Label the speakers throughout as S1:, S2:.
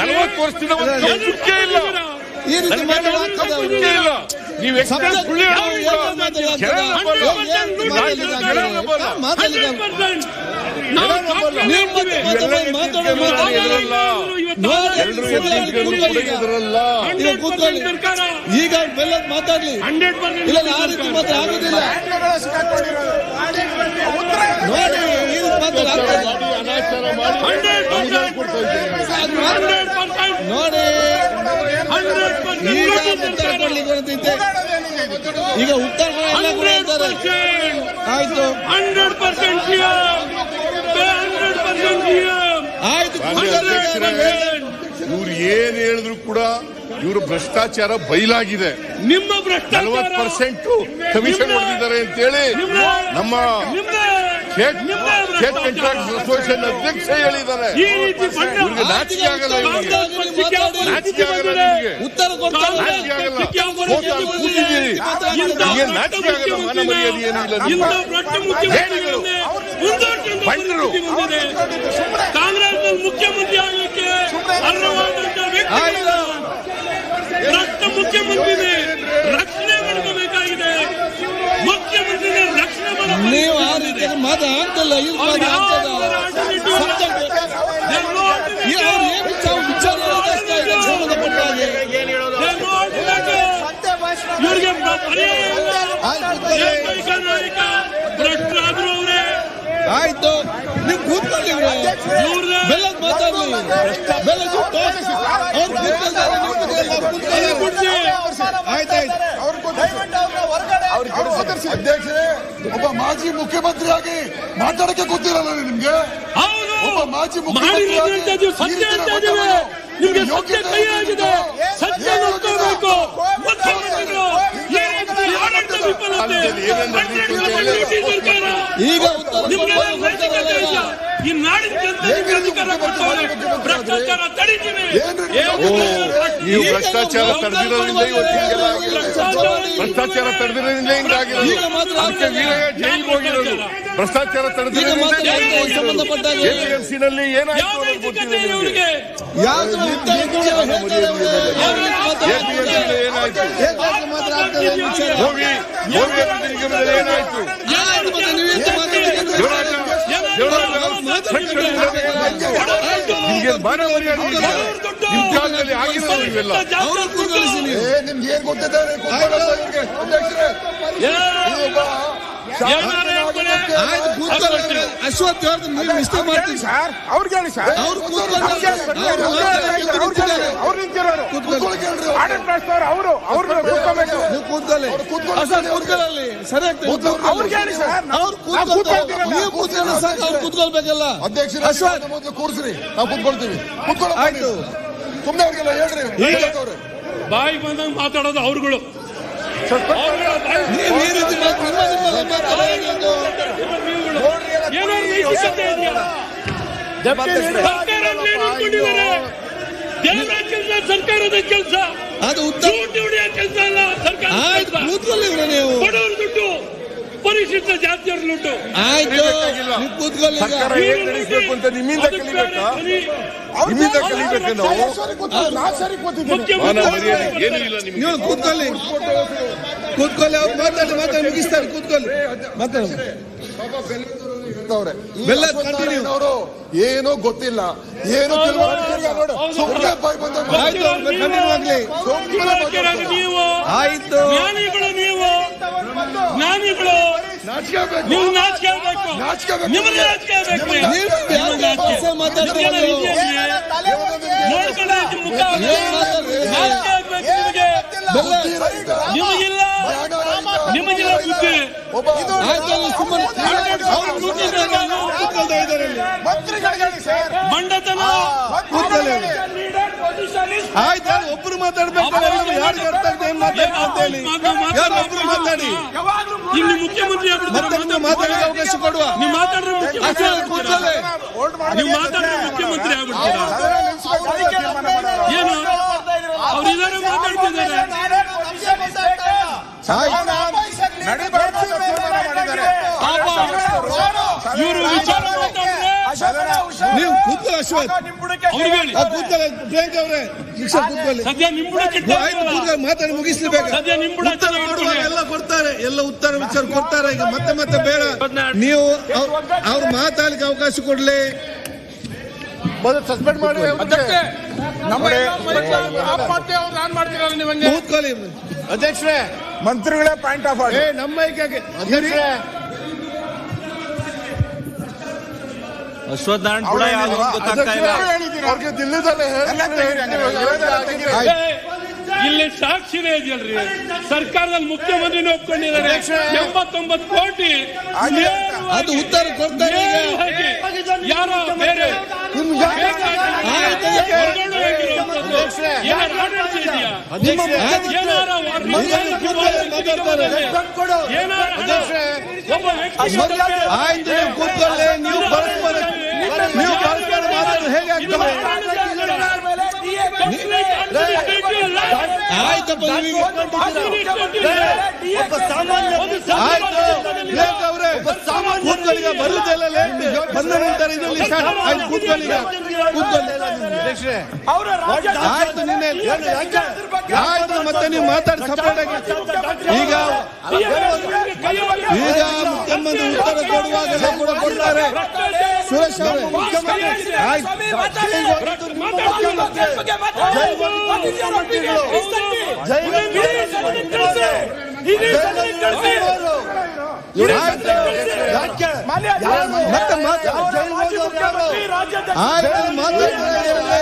S1: ನಲವತ್ತು. ವರ್ಷದಿಂದ ಇಲ್ಲ
S2: ಈ ರೀತಿ
S1: ಇಲ್ಲ ನೀವು.
S2: ಈಗ ಬೆಲ್ಲ ಬೆಲ್ಲದ್ ಮಾತಾಡ್ಲಿ ಇಲ್ಲ ಆ ರೀತಿ ಮಾತ್ರ ಆಗುದಿಲ್ಲ ನೋಡಿ ನೋಡಿ ಈಗ ಉತ್ತರ ಕೊಡ್ಲಿಕ್ಕೆ ಹೊರಟಿದ್ದೆ. ಈಗ ಉತ್ತರ ಆಯ್ತು
S3: ಹಂಡ್ರೆಡ್ ಪರ್ಸೆಂಟ್
S2: ಆಯ್ತು
S1: ಇವ್ರು ಏನ್ ಹೇಳಿದ್ರು ಕೂಡ ಇವರು ಭ್ರಷ್ಟಾಚಾರ ಬಯಲಾಗಿದೆ
S3: ನಿಮ್ಮ
S1: ನಲವತ್ತು
S3: ಭ್ರಷ್ಟಾಚಾರ
S1: ಪರ್ಸೆಂಟ್ ಕಮಿಷನ್ ಹೊಡೆದಿದ್ದಾರೆ ಅಂತೇಳಿ ನಮ್ಮ ಅಸೋಸಿಯೇಷನ್ ಅಧ್ಯಕ್ಷ ಹೇಳಿದ್ದಾರೆ.
S3: ಈ ರೀತಿ
S1: ನಾಚಿಕೆ ಆಗಲ್ಲ. ನಾಚಿಕೆ ಆಗಲ್ಲ
S2: ಉತ್ತರ
S1: ನಾಚಿಕೆ ಆಗಲ್ಲ. ಮಾನ ಮರ್ಯಾದೆ ಏನು ಇಲ್ಲ ಬಂದ್ರು.
S3: ಪರಿಸ್ಥಿತಿ ಬಂದಿದೆ ಕಾಂಗ್ರೆಸ್ ಮುಖ್ಯಮಂತ್ರಿ ಆಗಲಿಕ್ಕೆ ಅರ್ಹವಾದಂತ ವ್ಯಕ್ತಿ
S2: ಆಯ್ತು.
S3: ಭ್ರಷ್ಟ ಮುಖ್ಯಮಂತ್ರಿನೇ ರಕ್ಷಣೆ ಮಾಡಬೇಕಾಗಿದೆ ಮುಖ್ಯಮಂತ್ರಿನೇ ರಕ್ಷಣೆ ಮಾಡಬೇಕು
S2: ನೀವು ಆ ರೀತಿ ಅಂತಲ್ಲ ಆಗ್ತಲ್ಲ ಇದು ಮಾತು ಆಗ್ತದ ಸಬ್ಜೆಕ್ಟ್ ಈ ಅವ್ರು ಏನು ವಿಚಾರ ನಡೆಸ್ತಾ
S3: ಇವರಿಗೆ ಇಲ್ಲ.
S2: ಆಯ್ತು ಕೂತ್ಕೊಳ್ಳಿ. ಬೆಲ್ಲದ್ ಮಾತಾಡ್ಲಿ. ಬೆಲ್ಲದ್ ಅವ್ರು ಕೂತ್ಕೊಳ್ತಾರೆ. ಆಯ್ತಾಯ್ತು
S4: ಅಧ್ಯಕ್ಷರೇ ಒಬ್ಬ ಮಾಜಿ ಮುಖ್ಯಮಂತ್ರಿಯಾಗಿ ಮಾತಾಡಕ್ಕೆ ಗೊತ್ತಿರಲ್ಲ ನಿಮ್ಗೆ? ಒಬ್ಬ ಮಾಜಿ
S3: ಮುಖ್ಯಮಂತ್ರಿ ನಿಮ್ಗೆ ಸತ್ಯ ಕೈ ಆಗಿದೆ. ಸತ್ಯ ನೋಡ್ಕೋಬೇಕು ಮುಖ್ಯಮಂತ್ರಿಗಳು
S2: ಈಗ
S3: ನಿಮ್ಗೆ ಈ ನಾಡಿನ ಜನತೆಗೆ ಅಧಿಕಾರ ಕೊಟ್ಟವ್ರೆ ಭ್ರಷ್ಟಾಚಾರ ತಡೀತೀನಿ
S1: ನೀವು ಭ್ರಷ್ಟಾಚಾರ ತಡೆದಿರೋದ್ರಿಂದ ಭ್ರಷ್ಟಾಚಾರ ತಡೆದಿರೋದ್ರಿಂದ ಹಿಂಗಾಗಿರೋದು
S2: ಈಗ ಮಾತ್ರ
S1: ಅದಕ್ಕೆ ವೀರಯ್ಯ ಜೈಲಿಗೆ ಹೋಗಿರೋದು ಭ್ರಷ್ಟಾಚಾರ ತಡೆದಿರೋದ್ರಿಂದ ಜೈಲಿಗೆ ಎಪಿಎಂಸಿ ನಲ್ಲಿ ಏನಾಯ್ತು ಅನ್ನೋದು ನಿಮಗೆ? ಎಪಿಎಂಸಿ ಏನಾಯ್ತು ಹೋಗಿ ಹೋಗಿ ಏನಾಯ್ತು ಆಗಿರೋದು ಇವೆಲ್ಲ
S4: ನಿಮ್ಗೆ ಏನ್ ಗೊತ್ತಿದ್ದಾರೆ ಗೊತ್ತಿರಲ್ಲ ಇವ್ರಿಗೆ. ಅಧ್ಯಕ್ಷರೇ ಒಬ್ಬ
S2: ಅವ್ರದ್ದು ನೀವು ಮಿಸ್ಟೇಕ್ ಮಾಡ್ತೀವಿ
S5: ಸರ್ ಅವ್ರಿಗೆ ಹೇಳಿ ಸರ್
S2: ಅವ್ರು
S5: ನಿಂತಿರೋರು.
S2: ಕೂತ್ಕೊಳ್ಳಿ.
S5: ಆಡಳಿತ ನಡೆಸ್ತವ್ರು ಅವರು ಅವ್ರು ಕೂತ್ಕೋಬೇಕು.
S2: ಕೂತ್ಕೊಳ್ಳಿ. ಕೂತ್ಕೊಳ್ಳಿ ಸರಿಯಾಗಿ
S5: ಅವ್ರಿಗೆ ಹೇಳಿ ಸರ್
S2: ಅವ್ರು ನೀವು ಕೂತ್ಕೊಳ್ಳಿ ಸರ್ ಅವ್ರು ಕೂತ್ಕೊಳ್ಬೇಕಲ್ಲ.
S4: ಅಧ್ಯಕ್ಷರೇ
S2: ಅಶ್ವಥ್.
S4: ಮೊದಲು ಕೂರಿಸ್ರಿ. ನಾವು ಕುತ್ಕೊಳ್ತೀವಿ. ಕುತ್ಕೊಳ್ಳೋ
S2: ಆಯ್ತು.
S4: ಸುಮ್ಮನೆ ಅವ್ರಿಗೆಲ್ಲ ಹೇಳ್ರಿ.
S3: ಬಾಯಿ ಬಂದಂಗೆ ಮಾತಾಡೋದು ಅವ್ರುಗಳು. ಸರ್ಕಾರದ ಕೆಲಸ
S2: ಅದು
S3: ಹೊಡೆಯೋ ಕೆಲಸ ಅಲ್ಲ ಸರ್ಕಾರ
S2: ನೀವು.
S3: ದುಡ್ಡು. ಪರಿಶಿಷ್ಟ ಜಾತಿಯವ್ರ ಲೂಟು
S2: ಆಯ್ತು
S1: ಬೇಕಾಗಿಲ್ಲ.
S2: ನೀವು ಕೂತ್ಕೊಳ್ಳಿ ಈಗ.
S1: ಸರ್ಕಾರ ಹೇಗ್ ನಡೆಸಬೇಕು ಅಂತ ನಿಮ್ಮಿಂದ ಕಲಿಬೇಕಾ ನಿಮ್ಮಿಂದ ಕಲಿಬೇಕು ನಾವು? ಮರ್ಯಾದೆ ಏನೂ ಇಲ್ಲ ನಿಮ್ಗೆ?
S2: ನೀವು ಕೂತ್ಕೊಳ್ಳಿ. ಕೂತ್ಕೊಳ್ಳಿ ಅವ್ರು ಮಾತಾಡಿ ಮಾತಾಡಿ ಮುಗಿಸ್ತಾರೆ ಕೂತ್ಕೊಳ್ಳಿ. ಮಾತಾಡಿ ಬೆಲ್ಲ continue.
S4: ಏನೋ ಗೊತ್ತಿಲ್ಲ. ಏನೋ ಸುಮ್ಮನೆ ಬಾಯ್
S2: ಆಯ್ತು ಅವ್ರು ಕಂಟಿನ್ಯೂ ಆಗ್ಲಿ
S3: ನೀವು
S2: ಆಯ್ತು.
S3: ಜ್ಞಾನಿಗಳು ನೀವು. ಜ್ಞಾನಿಗಳು. ನೀವು ನಾಚಿಕೆ.
S4: ಬೇಕು.
S3: ನಿಮಗೆ ನಾಚಿಕೆ
S2: ಬೇಕು
S3: ನಿಮಗಿಲ್ಲ. ನಿಮಗಿಲ್ಲ ಬುದ್ಧಿ. ಮಂಡತನ.
S2: ಆಯ್ತು ಯಾರು ಒಬ್ರು ಮಾತಾಡ್ಬೇಕು ಎಲ್ಲರೂ ಯಾರಿಗೆ ಅರ್ಥ ಆಗ್ತದೆ ಏನ್ ಮಾತಾಡ್ಬೇಕು ಅಂತ ಹೇಳಿ ಯಾರು ಒಬ್ರು ಮಾತಾಡಿ
S3: ಇಲ್ಲಿ ಮುಖ್ಯಮಂತ್ರಿ
S2: ಮತ್ತೆ ಮಾತಾಡಲಿಕ್ಕೆ ಅವಕಾಶ ಕೊಡುವ
S3: ನೀವು
S2: ಮಾತಾಡಿದ್ರೆ ಕೂತ್ಕೊಳ್ಳಿ.
S3: ನೀವು ಮಾತಾಡಿದ್ರೆ ಮುಖ್ಯಮಂತ್ರಿ ಆಗ್ಬಿಡ್ತೀರಾ. ಏನು ಅವ್ರು ಇದಾರೆ ಮಾತಾಡ್ತಿದ್ದಾರೆ.
S5: ನಡಿಬಾರ್ದು
S3: ಇವರು ವಿಚಾರ
S2: ನೀವು ಕೂತ್ಕೊಳ್ಳಿ ಅಶ್ವಥ್. ಕೂತ್ಕೊಳ್ಳಿ ಪ್ರಿಯಾಂಕ ಅವರೇ. ಕೂತ್ಕೊಳ್ಳಿ. ಮಾತಾಡಿ ಮುಗಿಸ್ಲಿ ಬೇಗ
S3: ಸದ್ಯ ನಿಂಬುಡ
S2: ಉತ್ತರ ಎಲ್ಲ ಕೊಡ್ತಾರೆ ಎಲ್ಲ ಉತ್ತರ ವಿಚಾರ ಕೊಡ್ತಾರೆ. ಈಗ ಮತ್ತೆ ಮತ್ತೆ ಬೇಡ. ನೀವು ಅವ್ರ್- ಅವ್ರು ಮಾತಾಡ್ಲಿಕ್ಕೆ ಅವಕಾಶ ಕೊಡ್ಲಿ.
S4: ಸಸ್ಪೆಂಡ್ ಮಾಡಿ
S2: ಕೂತ್ಕೊಳ್ಳಿ.
S4: ಅಧ್ಯಕ್ಷರೇ
S5: ಮಂತ್ರಿಗಳೇ ಪಾಯಿಂಟ್ ಆಫ್
S2: ಏ
S5: ಆಗಿ
S2: ನಮ್ಮ
S6: ಅಶ್ವತ್ಥನಾರಾಯಣ ಕೂಡ ಅಂತ ಗೊತ್ತಾಗ್ತಾ ಇಲ್ಲ.
S4: ಅವ್ರಿಗೆ ದಿಲ್ಲಿದಲ್ಲೇ
S2: ಆಯ್ತು.
S3: ಇಲ್ಲಿ ಸಾಕ್ಷಿನೇ ಇದೆಯಲ್ರಿ. ಸರ್ಕಾರದಲ್ಲಿ ಮುಖ್ಯಮಂತ್ರಿ ಒಪ್ಕೊಂಡಿದ್ದಾರೆ. ಎಂಬತ್ತೊಂಬತ್ತು ಕೋಟಿ
S2: ಅದು ಉತ್ತರ ಕೊಡ್ತಾರೆ
S3: ಯಾರು ಯಾರೋ ಬೇರೆ ಒಬ್ಬ ವ್ಯಕ್ತಿ
S2: ಆಯ್ತು ನೀವು ಪರಸ್ಪರ ಹೇಗೆ ಆಯ್ತಪ್ಪ ನೀವು ಆಯ್ತು ಅವರೇ? ಕೂತ್ಕೊಳ್ಳಿ ಈಗ ಬರುದೆಲ್ಲ ಲೇಟ್ ಬಂದ ನಂತರ ಇದರಲ್ಲಿ ಸ್ಟಾರ್ಟ್ ಆಯ್ತು ಕೂತ್ಕೊಳ್ಳಿ ಈಗ ಕೂತ್ಕೊಳ್ಳಿ ಆಯ್ತು ನಿನ್ನೆ ಆಯ್ತು ಮತ್ತೆ ನೀವು ಮಾತಾಡಿ ಸಪೋರ್ಟ್ ಆಗಿ ಈಗ ಈಗ ಮುಖ್ಯಮಂತ್ರಿ ಉತ್ತರ ಕೊಡುವಾಗೆಲ್ಲ ಕೂಡ ಕೊಡ್ತಾರೆ ಸುರೇಶ್ ಅವರೇ ಮುಖ್ಯಮಂತ್ರಿ ಆಯ್ತು ಆಯ್ತು ಮತ್ತೆ ಮಾತಾಡಿ ಆಯ್ತು ಮಾತಾಡ್ತಾರೆ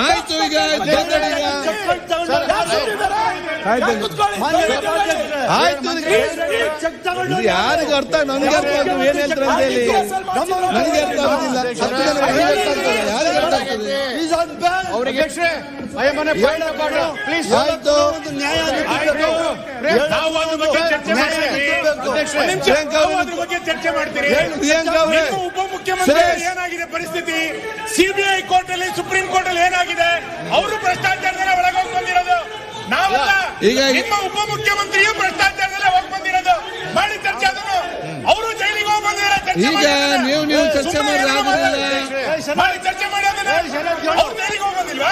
S2: ಆಯ್ತು ಈಗ ಆಯ್ತು ಯಾರಿಗೂ ಅರ್ಥ ನನಗೆ ಅರ್ಥ ಆಗ್ತದೆ ಏನ್ ಹೇಳ್ತಾರೆ ಅಂತ ಹೇಳಿ. ನನಗೆ ಅರ್ಥ ಆಗುದಿಲ್ಲ ಹತ್ತು ಜನ ಅರ್ಥ ಆಗ್ತದೆ ಆಯ್ತು.
S5: ನಾವು ನಾವು
S2: ಅವರು ಪ್ರಿಯಾಂಕ ಅವರೇ
S5: ಉಪಮುಖ್ಯಮಂತ್ರಿ ಏನಾಗಿದೆ ಪರಿಸ್ಥಿತಿ? ಸಿಬಿಐ ಕೋರ್ಟ್ ಅಲ್ಲಿ ಸುಪ್ರೀಂ ಕೋರ್ಟ್ ಅಲ್ಲಿ ಏನಾಗಿದೆ? ಅವರು ಭ್ರಷ್ಟಾಚಾರದಲ್ಲೇ ಒಳಗೋಗಿ ಬಂದಿರೋದು. ನಾವಲ್ಲ
S2: ಈಗ-
S5: ನಿಮ್ಮ ಉಪಮುಖ್ಯಮಂತ್ರಿಯು ಭ್ರಷ್ಟಾಚಾರದಲ್ಲೇ ಹೋಗಿ ಬಂದಿರೋದು. ಮಾಡಿ ಚರ್ಚೆ ಅದನ್ನು. ಅವರು ಜೈಲಿಗೆ ಹೋಗಿ ಬಂದಿರೋ
S2: ಈಗ ನೀವು ನೀವು ಚರ್ಚೆ ಮಾಡಿದ್ರೆ
S5: ಮಾಡಿ ಚರ್ಚೆ ಮಾಡಿ ಅವ್ರು ಜೈಲಿಗೆ ಹೋಗಿ ಬಂದಿಲ್ವಾ?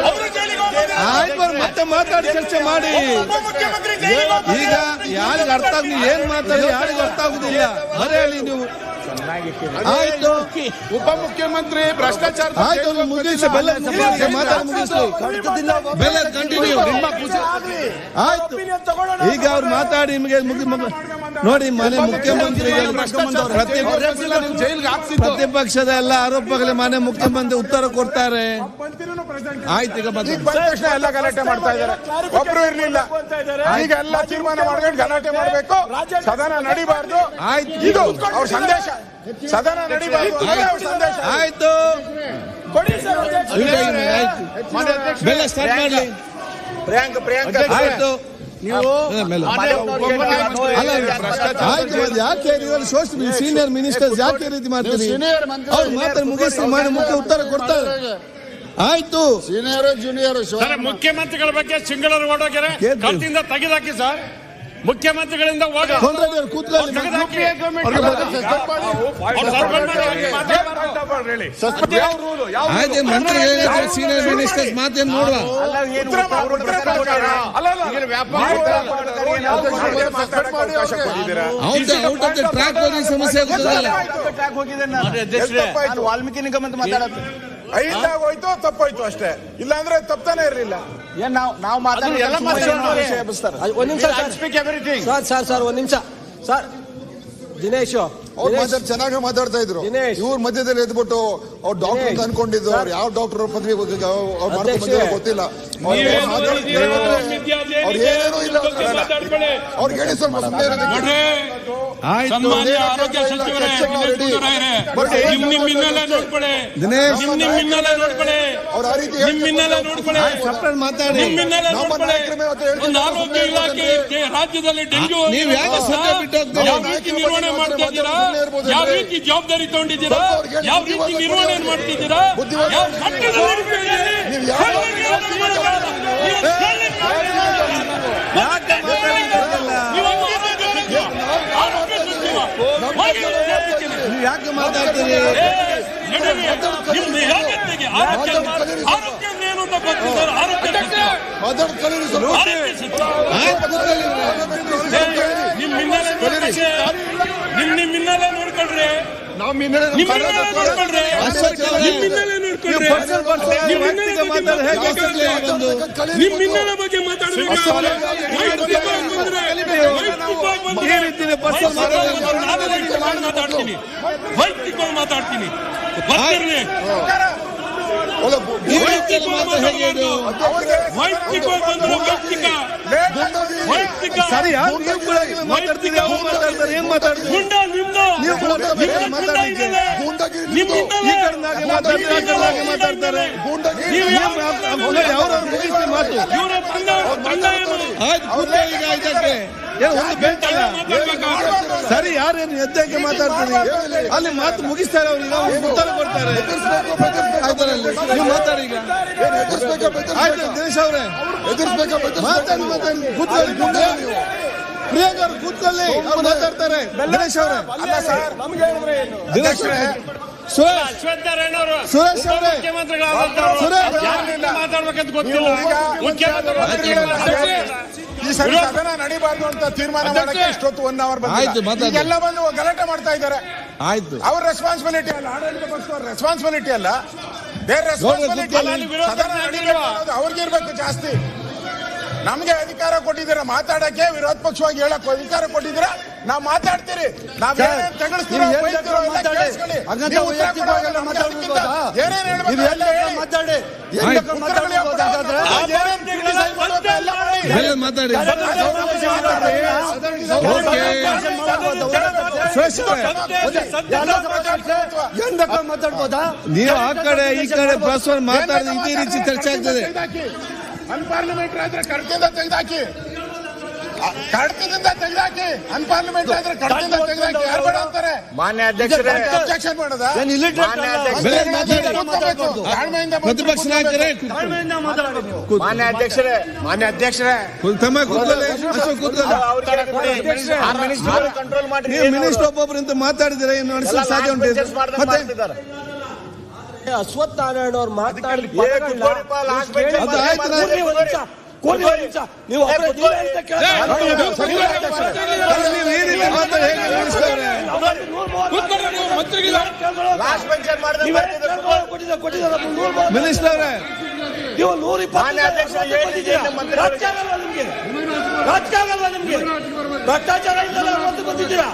S5: ಅವರು ಜೈಲಿಗೆ ಹೋಗಿ ಬಂದಿದ್ದಾರೆ.
S2: ಆಯ್ತು ಮತ್ತೆ ಮಾತಾಡಿ ಚರ್ಚೆ ಮಾಡಿ.
S5: ಉಪಮುಖ್ಯಮಂತ್ರಿ ಜೈಲಿಗೆ ಹೋಗಿ
S2: ಈಗ ಯಾರಿಗ ಅರ್ಥ ಆಗ ನೀವು ಏನ್ ಮಾತಾಡಿ ಯಾರಿಗೂ ಅರ್ಥ ಆಗುದಿಲ್ಲ. ಹೇಳಿ ನೀವು. ಆಯ್ತು.
S5: ಉಪಮುಖ್ಯಮಂತ್ರಿ ಭ್ರಷ್ಟಾಚಾರ
S2: ಆಯ್ತು ಮುಗಿಸಿ ಬೆಲ್ಲ ಮುಗಿಸಿ. ಮಾತಾಡಿ ಮುಗಿಸ್ಲಿ ಬೆಲ್ಲ ಕಂಟಿನ್ಯೂ ಆಯ್ತು. ಈಗ ಅವ್ರು ಮಾತಾಡಿ ನಿಮಗೆ ಮುಗಿ ಮುಗಿ- ನೋಡಿ ಮನೆ ಮುಖ್ಯಮಂತ್ರಿ ಪ್ರತಿ- ಪ್ರತಿಪಕ್ಷದ ಎಲ್ಲ ಆರೋಪಗಳ ಮನೆ ಮುಖ್ಯಮಂತ್ರಿ ಉತ್ತರ ಕೊಡ್ತಾರೆ. ಆಯ್ತು ಈಗ
S5: ಎಲ್ಲ ಗಲಾಟೆ ಮಾಡ್ತಾ ಇದ್ದಾರೆ. ಒಬ್ರು ಇರ್ಲಿಲ್ಲ. ಈಗ ಎಲ್ಲ ತೀರ್ಮಾನ ಮಾಡ್ಕೊಂಡು ಗಲಾಟೆ ಮಾಡಬೇಕು. ಸದನ ನಡಿಬಾರ್ದು.
S2: ಆಯ್ತು.
S5: ಇದು ಅವ್ರ ಸಂದೇಶ. ಸದನ ನಡಿಬಾರ್ದು. ಸಂದೇಶ.
S2: ಆಯ್ತು. ಬೆಲ್ಲ ಸ್ಟಾರ್ಟ್ ಮಾಡ್ಲಿ.
S4: ಪ್ರಿಯಾಂಕ ಪ್ರಿಯಾಂಕ.
S2: ಆಯ್ತು. ನೀವು ಯಾಕೆ ಸೋಷಲ್ ಸೀನಿಯರ್ ಮಿನಿಸ್ಟರ್ ಯಾಕೆ ರೀತಿ ಮಾಡ್ತೀರಿ? ಅವ್ರು ಮಾತ್ರ ಮುಗಿಸಿ ಮಾಡಿ ಮುಖ್ಯ ಉತ್ತರ ಕೊಡ್ತಾರೆ. ಆಯ್ತು.
S4: ಸೀನಿಯರ್ ಜೂನಿಯರ್
S3: ಸರ್ ಮುಖ್ಯಮಂತ್ರಿಗಳ ಬಗ್ಗೆ ಸಿಂಗಳರು ಓಡೋಗ್ಯಾರ
S2: ಕೇಳ್ತೀವಿ.
S3: ಕಲ್ತಿಂದ ತೆಗೆದಾಕಿ ಸರ್. ಮುಖ್ಯಮಂತ್ರಿಗಳಿಂದ ಹೋಗಿ
S2: ಕೂತ್ಕೊಳ್ಳಿ.
S3: ಹೇಳಿ.
S2: ರೂಲ್ ಮಂತ್ರಿ ಹೇಳಿದ್ರೆ ಸೀನಿಯರ್ ಮಿನಿಸ್ಟರ್ಸ್ ಮಾತೇನು ನೋಡುವ? ಔಟ್ ಆಫ್ ದ ಟ್ರ್ಯಾಕ್ ಹೋಗಿ ಸಮಸ್ಯೆ ಆಗುತ್ತದಲ್ಲ
S6: ವಾಲ್ಮೀಕಿ ನಿಗಮ ಅಂತ ಮಾತಾಡತ್ತೆ
S5: ಐದಾಗ ಹೋಯ್ತು ತಪ್ಪೋಯ್ತು ಅಷ್ಟೇ. ಇಲ್ಲಾಂದ್ರೆ ತಪ್ತಾನೆ ಇರಲಿಲ್ಲ.
S6: ಏನ್ ನಾವು ನಾವು ಮಾತಾಡೋದು ಎಲ್ಲ
S7: ಒಂದ್ ನಿಮಿಷ ಸರ್ ಸರ್ ಸರ್ ಒಂದ್ ನಿಮಿಷ. ಸರ್ ದಿನೇಶ್
S4: ಅವ್ರು ಮಾತಾಡ್ ಚೆನ್ನಾಗಿ ಮಾತಾಡ್ತಾ ಇದ್ರು. ಇವ್ರ ಮಧ್ಯದಲ್ಲಿ ಎದ್ಬಿಟ್ಟು ಅವ್ರು ಡಾಕ್ಟರ್ ಅಂತ ಅನ್ಕೊಂಡಿದ್ದು ಅವ್ರು ಯಾವ ಡಾಕ್ಟರ್ ಪದವಿ ಅವ್ರು ಮಾಡ್ಕೊಂಡು ಗೊತ್ತಿಲ್ಲ. ಅವ್ರು ಏನೇನು ಇಲ್ಲ. ಅವ್ರಿಗೆ ಹೇಳಿ ಸ್ವಲ್ಪ
S3: ಸನ್ಮಾನ್ಯ ಆರೋಗ್ಯ ಸಚಿವರೇ ನಿಮ್ ನಿಮ್ ಹಿನ್ನೆಲೆ ನೋಡ್ಕೊಳ್ಳಿ ನಿಮ್ ನಿಮ್ ಹಿನ್ನೆಲೆ ನೋಡ್ಕೊಳ್ಳಿ ನಿಮ್ ಹಿನ್ನೆಲೆ ನಿಮ್ ಹಿನ್ನೆಲೆ. ಒಂದು ಆರೋಗ್ಯ ಇಲಾಖೆ ರಾಜ್ಯದಲ್ಲಿ ಡೆಂಗ್ಯೂ? ಯಾವ ರೀತಿ ನಿರ್ವಹಣೆ ಮಾಡ್ತಾ ಇದ್ದೀರಾ? ಯಾವ ರೀತಿ ಜವಾಬ್ದಾರಿ ತಗೊಂಡಿದ್ದೀರಾ? ಯಾವ ರೀತಿ ನಿರ್ವಹಣೆ ಮಾಡ್ತಿದ್ದೀರಾ ಯಾವ ಮಟ್ಟದಲ್ಲಿ?
S4: ನೀವು
S2: ಯಾಕೆ ಮಾತಾಡ್ತೀರಿ.
S3: ನಿಮ್ ನಿಮ್ ಹಿನ್ನೆಲೆ ನೋಡ್ಕೊಳ್ರಿ.
S4: ನಾವು ಹಿನ್ನೆಲೆ
S3: ನೋಡ್ಕೊಳ್ರಿ. ಹಿನ್ನೆಲೆ ನೋಡ್ಕೊಳ್ರಿ.
S2: ನಿಮ್ಮ
S3: ಹಿನ್ನೆಲೆ ಬಗ್ಗೆ
S2: ಮಾತಾಡಿ ಹೇಗೆ
S3: ಮಾತಾಡ್ರಿ.
S2: ಹೆಸರಲ್ಲಿ ಬಂದು
S3: ನಿಮ್ ಹಿನ್ನೆಲೆ ಬಗ್ಗೆ ಮಾತಾಡ್ಬೇಕು ವೈಯಕ್ತಿಕವಾಗಿ ಬಂದ್ರೆ ವೈಯಕ್ತಿಕವಾಗಿ ಬಂದ್ರೆ
S2: ಈ ರೀತಿ ಪರ್ಸನಲ್ ಮಾತಾಡೋದು
S3: ನಾನು ವೈಯಕ್ತಿಕವಾಗಿ ಮಾತಾಡ್ತೀನಿ ವೈಯಕ್ತಿಕವಾಗಿ ಮಾತಾಡ್ತೀನಿ ಬರ್ತಿರ್ಲಿ
S4: ಒಳ್ಳೆ ಬು-
S2: ಈ ರೀತಿ ಮಾತು ಹೇಗೆ ಇದು
S3: ವೈಯಕ್ತಿಕವಾಗಿ ಬಂದ್ರೆ ವೈಯಕ್ತಿಕ ವೈಯಕ್ತಿಕ
S2: ಸರಿ ಯಾರು ನೀವು ಕೂಡ ಹೀಗೆ ಮಾತಾಡ್ತೀರಿ ಅವ್ರು ಮಾತಾಡ್ತಾರೆ ಏನ್ ಮಾತಾಡ್ತೀರಿ
S3: ಗುಂಡ ನಿಮ್ದು
S2: ನೀವು ಕೂಡ
S3: ನಿಮ್ದು ಗುಂಡ
S2: ಮಾತಾಡ್ಲಿಕ್ಕೆ
S3: ಹಿನ್ನೆಲೆ.
S4: ಗೂಂಡಾಗಿರಿ
S3: ನಿಮ್
S4: ನಿಮ್ದು.
S2: ಈ
S3: ಹಿನ್ನೆಲೆ.
S2: ಕಡೆನಾಗೆ ಮಾತಾಡ್ತಾರೆ ಆ ಕಡೆನಾಗೆ ಮಾತಾಡ್ತಾರೆ
S4: ಗೂಂಡಾಗಿರಿ
S3: ನೀವು ಯಾವ
S2: ನೋಡಿ ಅವ್ರವ್ರು ಮುಗಿಸಿ ಮಾತು ಸರಿ ಯಾರೇನು ಎದ್ದಕ್ಕೆ ಮಾತಾಡ್ತೀರಿ ಅಲ್ಲಿ ಮಾತು ಮುಗಿಸ್ತಾರೆ ಅವ್ರಿಗೆ ಅವ್ರು ಉತ್ತರ ಕೊಡ್ತಾರೆ. ನೀವು ಮಾತಾಡಿ ಈಗ? ಆಯ್ತು ದಿನೇಶ್ ಅವರೇ. ಮಾತಾಡಿ ಮಾತಾಡಿ. ಕೂತ್ಕೊಳ್ಳಿ. ಪ್ರಿಯಾಂಕ ಅವ್ರು ಕೂತ್ಕೊಳ್ಳಿ ಅವ್ರು ಮಾತಾಡ್ತಾರೆ. ದಿನೇಶ್ ಅವರೇ. ದಿನೇಶ್ ಅವರೇ. ಸುರೇಶ್. ಅವರೇ.
S3: ಮಾತಾಡ್ಬೇಕಂತ ಗೊತ್ತಿಲ್ಲ. ಮುಖ್ಯಮಂತ್ರಿಗಳು
S5: ಈ ಸರಿ ಸದನ ನಡಿಬಾರ್ದು ಅಂತ ತೀರ್ಮಾನ ಮಾಡಕ್ಕೆ ಇಷ್ಟೊತ್ತು ಒನ್ ಅವರ್
S2: ಮಾತಾಡಿ.
S5: ಈಗೆಲ್ಲ ಬಂದು ಗಲಾಟೆ ಮಾಡ್ತಾ ಇದ್ದಾರೆ.
S2: ಆಯ್ತು.
S5: ಅವ್ರ ರೆಸ್ಪಾನ್ಸಿಬಿಲಿಟಿ ಅಲ್ಲ. ಆಡಳಿತ ಪಕ್ಷದವ್ರ ರೆಸ್ಪಾನ್ಸಿಬಿಲಿಟಿ ಅಲ್ಲ. ದೇರ್ ರೆಸ್ಪಾನ್ಸಿಬಿಲಿಟಿ ಸದನ ನಡಿಬೇಕು ಅವ್ರಿಗೆ ಇರ್ಬೇಕು ಜಾಸ್ತಿ. ನಮ್ಗೆ ಅಧಿಕಾರ ಕೊಟ್ಟಿದ್ದೀರಾ ಮಾತಾಡಕ್ಕೆ ವಿರೋಧ ಪಕ್ಷವಾಗಿ ಹೇಳಕ್ ಅಧಿಕಾರ ಕೊಟ್ಟಿದ್ದೀರಾ? ನಾವ್ ಮಾತಾಡ್ತೀರಿ
S2: ಮಾತಾಡಿ. ಮಾತಾಡ್ಬೋದಾ ನೀವು ಆ ಕಡೆ ಈ ಕಡೆ ಬಸ್ ಮಾತಾಡಿದ್ರೆ ಇದೇ ರೀತಿ ಚರ್ಚೆ ಆಗ್ತದೆ
S5: ಅನ್ಪಾರ್ಲಿಮೆಂಟ್ರಿ ಆದ್ರೆ ಕರ್ಕೊಂಡ ತೆಗೆದಾಕಿ ಕಡ್ತದಿಂದ ತೆಗೆದಾಕಿ ಅನ್ಪಾರ್ಲಿಮೆಂಟ್ ಆದ್ರೆ ಕಡತದಿಂದ ತೆಗೆದಾಕಿ ಯಾರು ಬೇಡ ಅಂತಾರೆ?
S6: ಮಾನ್ಯ ಅಧ್ಯಕ್ಷರೇ
S5: ಅಬ್ಜೆಕ್ಷನ್ ಮಾಡೋದ?
S7: ಏನ್ illiterate
S2: ಬೆಲೆ ಮಾತಾಡಿ. ಪ್ರತಿಪಕ್ಷ
S6: ಮಾನ್ಯ ಅಧ್ಯಕ್ಷರೇ ಮಾನ್ಯ ಅಧ್ಯಕ್ಷರೇ.
S2: ತಮ್ಮ
S6: ಕಂಟ್ರೋಲ್ ಮಾಡಿ
S2: ಮಿನಿಸ್ಟರ್ ಒಬ್ಬೊಬ್ಬರಿಂದ ಮಾತಾಡಿದ್ರೆ ಏನು ನಡೆಸಲು ಸಾಧ್ಯ ಉಂಟು? ಮತ್ತೆ
S7: ಅಶ್ವಥ್ ನಾರಾಯಣ ಅವ್ರು ಮಾತಾಡಿ ಒಂದ್ ನಿಮಿಷ. ನೀವು
S2: ಮಿನಿಸ್ಟರ್
S3: ನೀವು
S7: ನೂರು ಇಪ್ಪತ್ತು. ರಾಜಕಾರಣ ನಿಮ್ಗೆ ಭ್ರಷ್ಟಾಚಾರ ಬಂದಿದ್ದೀರಾ